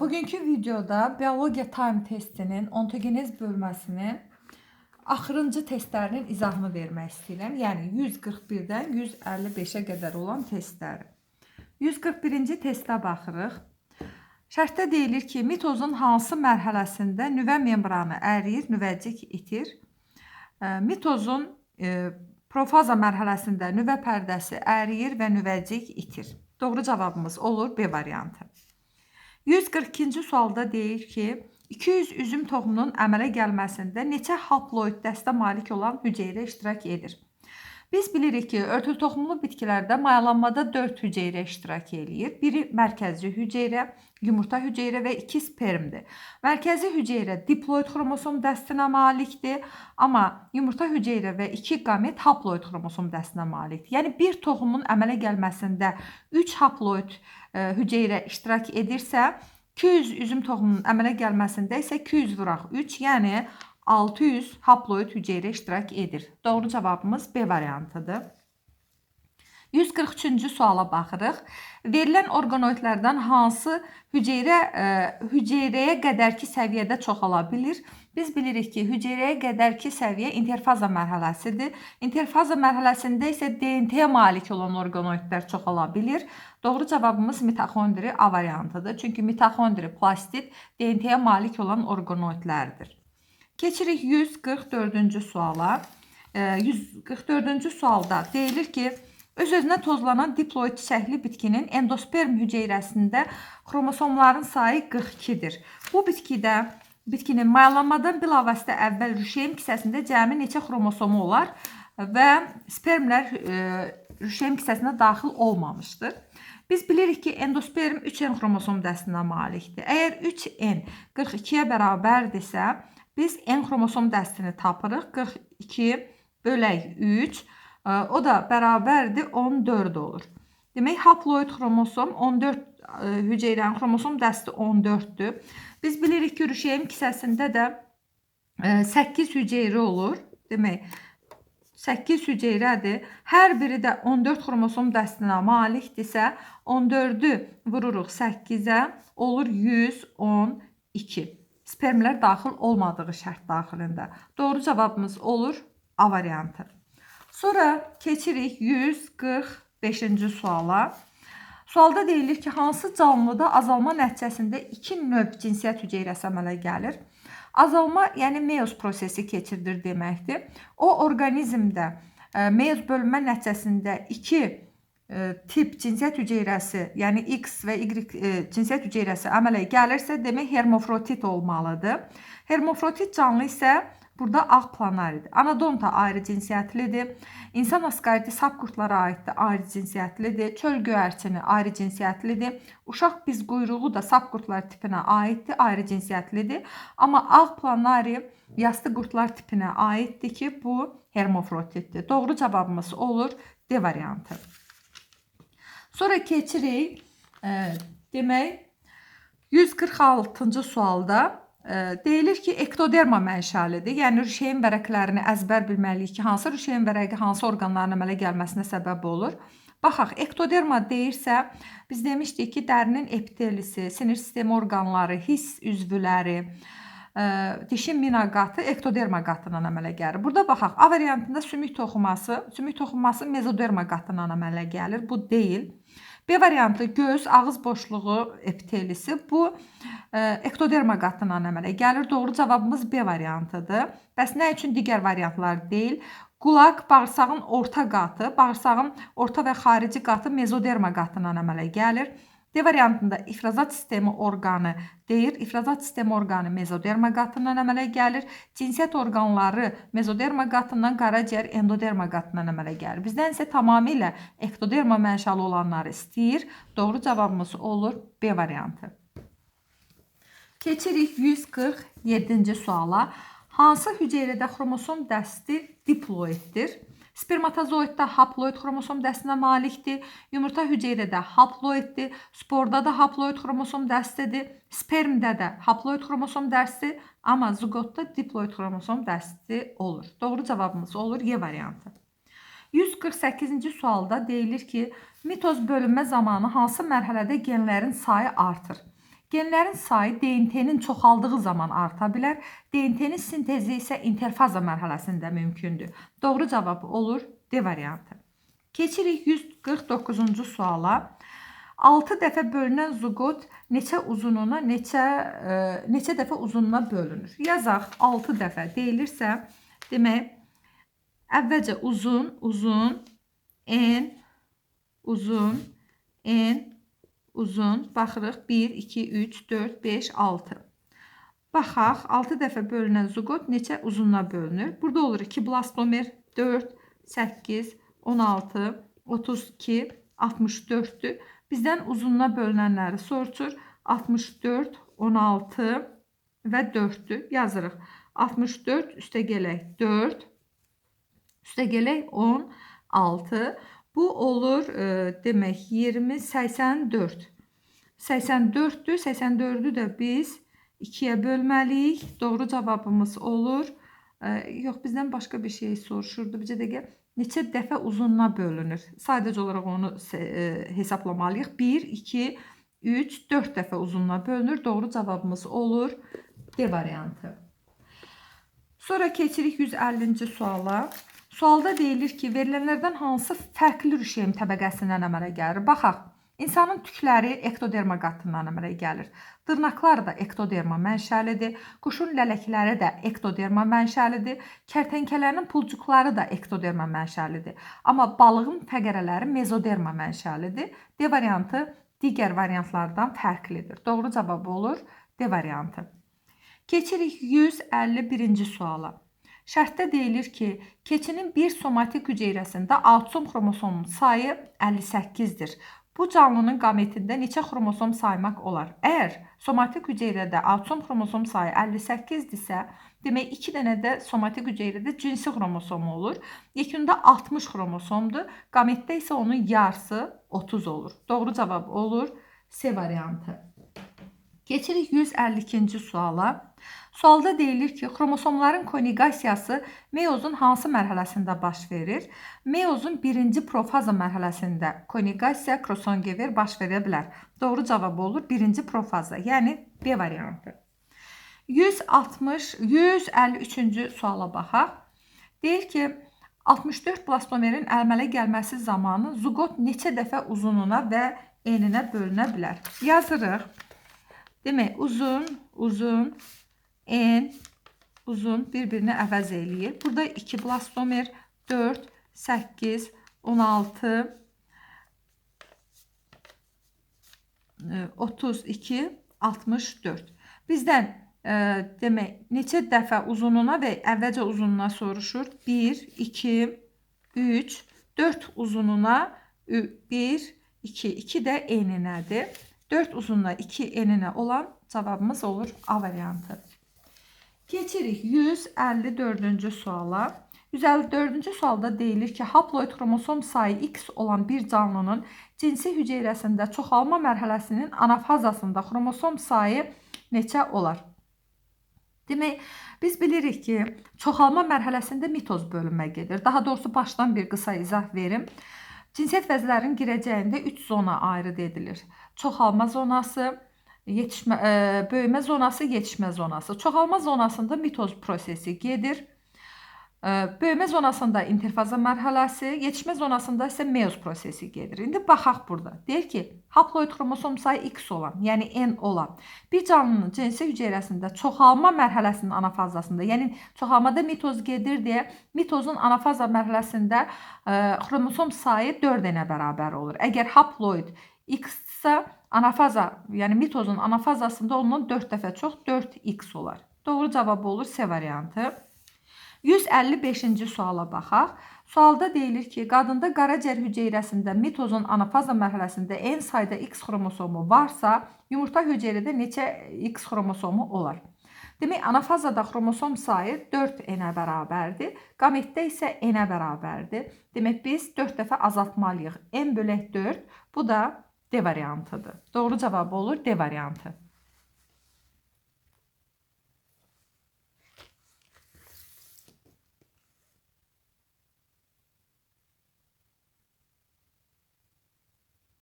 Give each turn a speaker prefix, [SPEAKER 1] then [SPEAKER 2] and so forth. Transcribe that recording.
[SPEAKER 1] Bugünkü videoda biologiya time testinin ontogenez bölməsinin axırıncı testlərinin izahını vermək istəyirəm. Yəni 141-dən 155-ə qədər olan testləri. 141-ci testə baxırıq. Şərtdə deyilir ki, mitozun hansı mərhələsində nüvə membranı əriyir, nüvəcik itir. Mitozun e, profaza mərhələsində nüvə pərdəsi əriyir və nüvəcik itir. Doğru cavabımız olur B variantı. 142-ci sualda deyir ki, 200 üzüm toxumunun əmələ gəlməsində neçə haploid dəstə malik olan hüceyrə iştirak edir? Biz bilirik ki, örtük toxumlu bitkilərdə mayalanmada 4 hüceyrə iştirak eləyir. Biri mərkəzi hüceyrə, yumurta hüceyrə və 2 spermdir. Mərkəzi hüceyrə diploid xromosom dəstinə malikdir, amma yumurta hüceyrə və 2 qamet haploid xromosom dəstinə malikdir. Yəni bir toxumun əmələ gəlməsində 3 haploid e, hüceyrə iştirak edirsə, 200 üzüm toxumunun əmələ gəlməsində isə 200 vuraq 3, yəni 600 haploid hüceyrə iştirak edir. Doğru cavabımız B variantıdır. 143-cü suala baxırıq. Verilən orqanoidlərdən hansı hüceyrə ə, hüceyrəyə qədərki səviyyədə çoxala bilir? Biz bilirik ki, hüceyrəyə qədərki səviyyə interfaza mərhələsidir. Interfaza mərhələsində isə DNT-yə malik olan orqanoidlər çoxala bilir. Doğru cavabımız mitoxondri A variantıdır. Çünki mitoxondri plastid DNT-yə malik olan orqanoidlərdir. Keçirik 144-cü suala. Ə, 144-cü sualda deyilir ki, Öz-özünə tozlanan diploid çiçəkli bitkinin endosperm hüceyrəsində xromosomların sayı 42-dir. Bu bitkidə bitkinin mayalanmadan bilavasitə əvvəl rüşeym kisəsində cəmi neçə xromosomu olar və spermlər e, rüşeym kisəsinə daxil olmamışdır. Biz bilirik ki, endosperm 3N xromosom dəstinə malikdir. Əgər 3N 42-yə bərabərdirsə, biz N xromosom dəstini tapırıq. 42 bölək 3 o da bərabərdir 14 olur. Demək haploid xromosom 14 ə, hüceyrənin xromosom dəsti 14-dür. Biz bilirik ki, rüşeym kisəsində də ə, 8 hüceyrə olur. Demək 8 hüceyrədir. Hər biri də 14 xromosom dəstinə malikdirsə, 14-ü vururuq 8-ə, olur 112. Spermlər daxil olmadığı şərt daxilində. Doğru cavabımız olur A variantı. Sonra keçirik 145-ci suala. Sualda deyilir ki, hansı canlıda azalma nəticəsində iki növ cinsiyyət hüceyrəsi əmələ gəlir? Azalma, yəni meyoz prosesi keçirilir deməkdir. O orqanizmdə e, meyoz bölünmə nəticəsində iki tip cinsiyyət hüceyrəsi, yəni X və Y e, cinsiyyət hüceyrəsi əmələ gəlirsə, demək hermafrodit olmalıdır. Hermafrodit canlı isə Burada ağ planaridir. Anadonta ayrı cinsiyyətlidir. İnsan askariti sap qurtlara aiddir, ayrı cinsiyyətlidir. Çöl göyərçini ayrı cinsiyyətlidir. Uşaq biz quyruğu da sap qurtlar tipinə aiddir, ayrı cinsiyyətlidir. Amma ağ planari yastı qurtlar tipinə aiddir ki, bu hermafroditdir. Doğru cavabımız olur D variantı. Sonra keçirik. E, demək 146-cı sualda Deyilir ki, ektoderma mənşəlidir. Yəni rüşeyin vərəqlərini əzbər bilməliyik ki, hansı rüşeyin vərəqi hansı orqanların əmələ gəlməsinə səbəb olur. Baxaq, ektoderma deyirsə, biz demişdik ki, dərinin epitelisi, sinir sistemi orqanları, hiss üzvləri, ə, dişin mina qatı ektoderma qatından əmələ gəlir. Burada baxaq, A variantında sümük toxuması, sümük toxuması mezoderma qatından əmələ gəlir. Bu deyil. B variantı göz, ağız boşluğu epitelisi. Bu e, ektoderma qatından əmələ gəlir. Doğru cavabımız B variantıdır. Bəs nə üçün digər variantlar deyil? Qulaq bağırsağın orta qatı, bağırsağın orta və xarici qatı mezoderma qatından əmələ gəlir. D variantında ifrazat sistemi orqanı deyir. İfrazat sistemi orqanı mezoderma qatından əmələ gəlir. Cinsiyyət orqanları mezoderma qatından, qaraciyər endoderma qatından əmələ gəlir. Bizdən isə tamamilə ektoderma mənşəli olanları istəyir. Doğru cavabımız olur B variantı. Keçirik 147-ci suala. Hansı hüceyrədə xromosom dəsti diploiddir? Spermatozoiddə haploid xromosom dəstinə malikdir. Yumurta hüceyrədə haploiddir. Sporda da haploid xromosom dəstidir. Spermdə də haploid xromosom dəsti, amma ziqotda diploid xromosom dəsti olur. Doğru cavabımız olur Y variantı. 148-ci sualda deyilir ki, mitoz bölünmə zamanı hansı mərhələdə genlərin sayı artır? Genlərin sayı DNT-nin çoxaldığı zaman arta bilər. DNT-nin sintezi isə interfaza mərhələsində mümkündür. Doğru cavab olur D variantı. Keçirik 149-cu suala. 6 dəfə bölünən zuqot neçə uzunluğuna, neçə ə, neçə dəfə uzunluğuna bölünür? Yazaq 6 dəfə deyilirsə, demək əvvəlcə uzun, uzun, n, uzun, n, uzun. Baxırıq 1, 2, 3, 4, 5, 6. Baxaq 6 dəfə bölünən zuqot neçə uzunluğa bölünür? Burada olur 2 blastomer, 4, 8, 16, 32, 64-dür. Bizdən uzunluğa bölünənləri soruşur. 64, 16 və 4-dür. Yazırıq. 64 üstə gələk 4, üstə gələk 16. Bu olur e, demək 20, 84. 84-dür. 84-ü də biz 2-yə bölməliyik. Doğru cavabımız olur. E, yox, bizdən başqa bir şey soruşurdu. Bircə dəqiqə neçə dəfə uzunluğa bölünür? Sadəcə olaraq onu e, hesablamalıyıq. 1, 2, 3, 4 dəfə uzunluğa bölünür. Doğru cavabımız olur D variantı. Sonra keçirik 150-ci suala. Sualda deyilir ki, verilənlərdən hansı fərqli rüşeym təbəqəsindən əmələ gəlir? Baxaq. İnsanın tükləri ektoderma qatından əmələ gəlir. Dırnaqlar da ektoderma mənşəlidir. Quşun lələkləri də ektoderma mənşəlidir. Kərtənkələnin pulcuqları da ektoderma mənşəlidir. Amma balığın fəqərələri mezoderma mənşəlidir. D variantı digər variantlardan fərqlidir. Doğru cavab olur D variantı. Keçirik 151-ci suala. Şərtdə deyilir ki, keçinin bir somatik hüceyrəsində autosom xromosomunun sayı 58-dir. Bu canlının qametində neçə xromosom saymaq olar? Əgər somatik hüceyrədə autosom xromosom sayı 58-dirsə, demək 2 dənə də somatik hüceyrədə cinsi xromosom olur. Yekunda 60 xromosomdur. Qametdə isə onun yarısı 30 olur. Doğru cavab olur C variantı. Keçirik 152-ci suala. Sualda deyilir ki, xromosomların koniqasiyası meyozun hansı mərhələsində baş verir? Meyozun birinci profaza mərhələsində koniqasiya krosongever baş verə bilər. Doğru cavab olur birinci profaza, yəni B variantı. 160 153-cü suala baxaq. Deyir ki, 64 blastomerin əmələ gəlməsi zamanı zuqot neçə dəfə uzunluğuna və eninə bölünə bilər? Yazırıq. Demək, uzun, uzun, N uzun bir-birini əvəz eləyir. Burada 2 blastomer, 4, 8, 16, 32, 64. Bizdən ə, demək, neçə dəfə uzunluğuna və əvvəlcə uzunluğuna soruşur? 1, 2, 3, 4 uzunluğuna 1, 2, 2 də eninədir. 4 uzunluğa 2 eninə olan cavabımız olur A variantı. Keçirik 154-cü suala. 154-cü sualda deyilir ki, haploid xromosom sayı X olan bir canlının cinsi hüceyrəsində çoxalma mərhələsinin anafazasında xromosom sayı neçə olar? Demək, biz bilirik ki, çoxalma mərhələsində mitoz bölünmə gedir. Daha doğrusu başdan bir qısa izah verim. Cinsiyyət vəzlərinin girəcəyində 3 zona ayrı edilir. Çoxalma zonası, yetişmə ə, e, böyümə zonası, yetişmə zonası. Çoxalma zonasında mitoz prosesi gedir. Ə, e, böyümə zonasında interfaza mərhələsi, yetişmə zonasında isə meyoz prosesi gedir. İndi baxaq burada. Deyir ki, haploid xromosom sayı X olan, yəni N olan bir canlının cinsi hüceyrəsində çoxalma mərhələsinin anafazasında, yəni çoxalmada mitoz gedir deyə mitozun anafaza mərhələsində ə, e, xromosom sayı 4 dənə bərabər olur. Əgər haploid X-sa anafaza, yəni mitozun anafazasında ondan 4 dəfə çox 4x olar. Doğru cavab olur C variantı. 155-ci suala baxaq. Sualda deyilir ki, qadında qaraciyər hüceyrəsində mitozun anafaza mərhələsində n sayda X xromosomu varsa, yumurta hüceyrədə neçə X xromosomu olar? Demək, anafazada xromosom sayı 4n-ə bərabərdir. Qametdə isə n-ə bərabərdir. Demək, biz 4 dəfə azaltmalıyıq. n bölək 4, bu da D variantıdır. Doğru cavab olur D variantı.